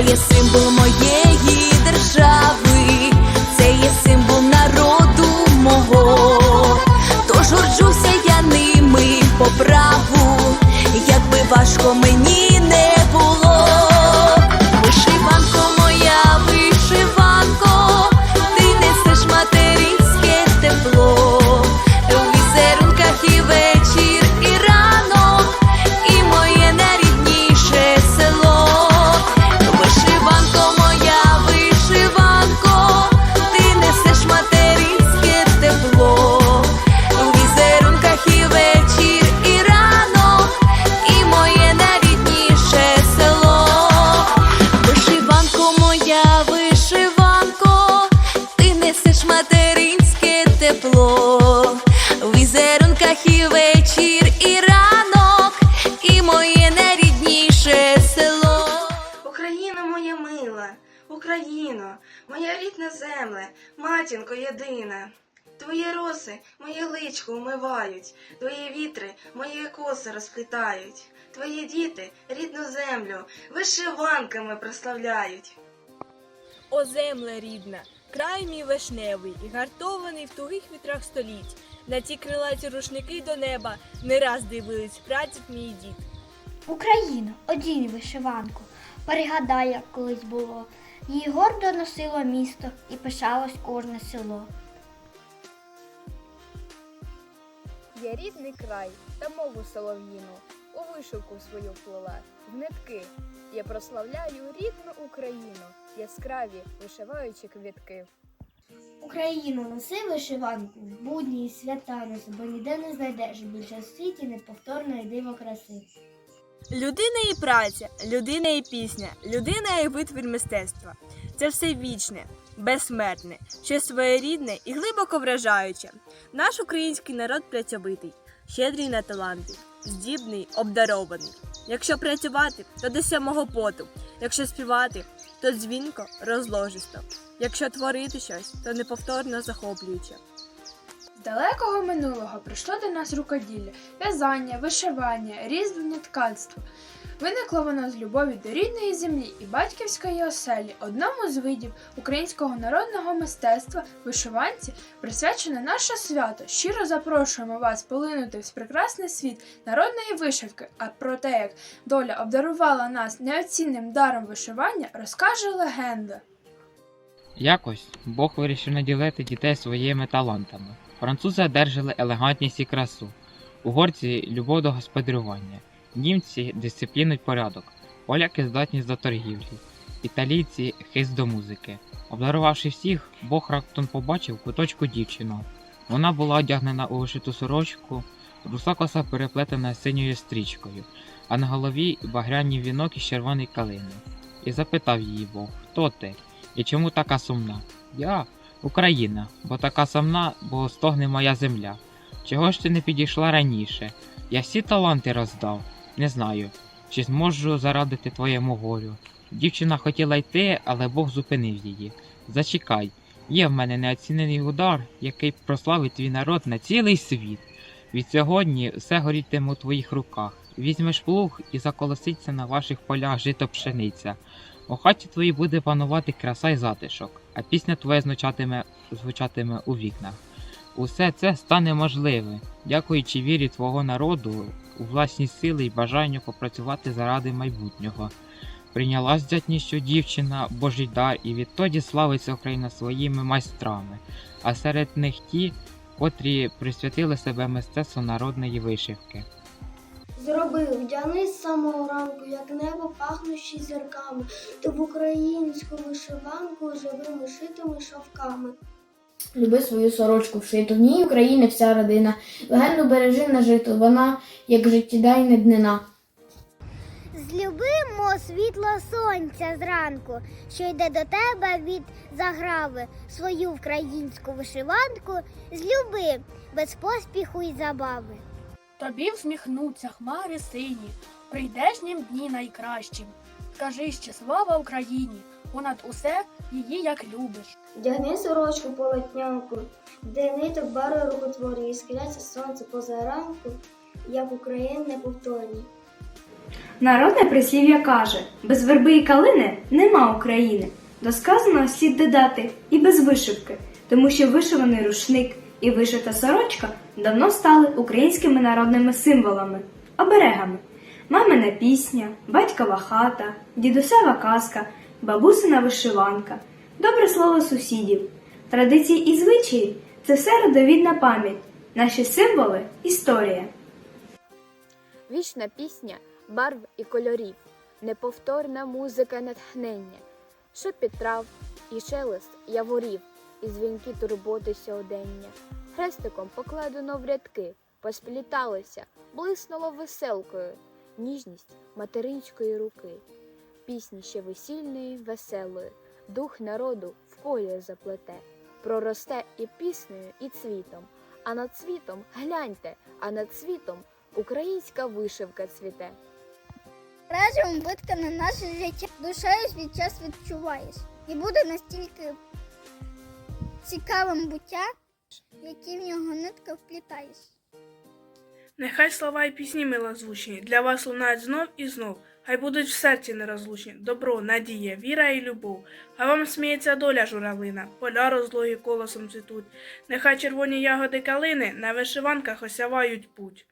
це є символ моєї моя мила, Україно, моя рідна земле, матінко єдина. Твої роси моє личко умивають, твої вітри моє коси розплітають, твої діти рідну землю вишиванками прославляють. О земле рідна, край мій вишневий і гартований в тугих вітрах століть. На ті крилаті рушники до неба не раз дивились прадід мій дід. Україно, одінь вишиванку, пригадай, як колись було. Її гордо носило місто і пишалось кожне село. Я рідний край та мову солов'їну, у вишивку свою вплила, в нитки. Я прославляю рідну Україну, яскраві вишиваючи квітки. Україно, носи вишиванку, в будні і свята носи, бо ніде не знайдеш більше в світі неповторної диво краси. Людина і праця, людина і пісня, людина і витвір мистецтва. Це все вічне, безсмертне, ще своєрідне і глибоко вражаюче. Наш український народ працьовитий, щедрий на таланти, здібний, обдарований. Якщо працювати, то до сьомого поту, якщо співати, то дзвінко, розложисто. Якщо творити щось, то неповторно захоплююче. Далекого минулого прийшло до нас рукоділля, в'язання, вишивання, різьблення ткацтво. Виникло воно з любові до рідної землі і батьківської оселі, одному з видів українського народного мистецтва вишиванці присвячене наше свято. Щиро запрошуємо вас полинути в прекрасний світ народної вишивки. А про те, як доля обдарувала нас неоцінним даром вишивання, розкаже легенда. Якось Бог вирішив наділити дітей своїми талантами. Французи одержали елегантність і красу, угорці любов до господарювання, німці дисципліну й порядок, поляки здатність до торгівлі, італійці хист до музики. Обдарувавши всіх, Бог раптом побачив куточку дівчину. Вона була одягнена у вишиту сорочку, руса коса переплетена синьою стрічкою, а на голові багряний вінок із червоної калини. І запитав її Бог, хто ти? І чому така сумна? Я Україна, бо така сумна, бо стогне моя земля. Чого ж ти не підійшла раніше? Я всі таланти роздав. Не знаю, чи зможу зарадити твоєму горю. Дівчина хотіла йти, але Бог зупинив її. Зачекай, є в мене неоцінений удар, який прославить твій народ на цілий світ. Від сьогодні все горітиме у твоїх руках. Візьмеш плуг і заколоситься на ваших полях жито пшениця. У хаті твоїй буде панувати краса й затишок, а пісня твоя звучатиме, звучатиме у вікнах. Усе це стане можливе, дякуючи вірі твого народу у власні сили й бажанню попрацювати заради майбутнього. Прийняла з дятністю дівчина Божий дар, і відтоді славиться Україна своїми майстрами, а серед них ті, котрі присвятили себе мистецтву народної вишивки. Зроби, вдяни з самого ранку, як небо пахнущі зірками, ти в українську вишиванку живими шитими шовками. Люби свою сорочку вшиту, в ній України вся родина. Легенду бережи нажиту, вона, як життєдайна днина. Злюбимо світло сонця зранку, що йде до тебе від заграви, свою українську вишиванку, злюби без поспіху й забави. Тобі всміхнуться хмари сині, в прийдешнім дні найкращим. Скажи ще слава Україні, понад усе її як любиш. Вдягни сорочку полотнянку, де ниток барви рукотворі, і скляться сонце поза ранку, як Україн неповторні. Народне прислів'я каже: без верби і калини нема України. До сказаного слід додати і без вишивки, тому що вишиваний рушник і вишита сорочка давно стали українськими народними символами, оберегами. Мамина пісня, батькова хата, дідусева казка, бабусина вишиванка, добре слово сусідів. Традиції і звичаї це все родовідна пам'ять, наші символи історія. Вічна пісня барв і кольорів, неповторна музика натхнення, шепіт трав і шелест яворів, і дзвінки турботи сьогодення. Хрестиком покладено в рядки, поспліталися, блиснуло веселкою, ніжність материнської руки, пісні ще весільної, веселої, дух народу в колір заплете, проросте і піснею, і цвітом, а над цвітом гляньте, а над цвітом українська вишивка цвіте. Разом виткане наше життя. Душею свій час відчуваєш. І буде настільки цікавим буття, які в нього нитка вплітаєш. Нехай слова і пісні милозвучні для вас лунають знов і знов. Хай будуть в серці нерозлучні добро, надія, віра і любов. А вам сміється доля журавлина, поля розлогі колосом цвітуть. Нехай червоні ягоди калини на вишиванках осявають путь.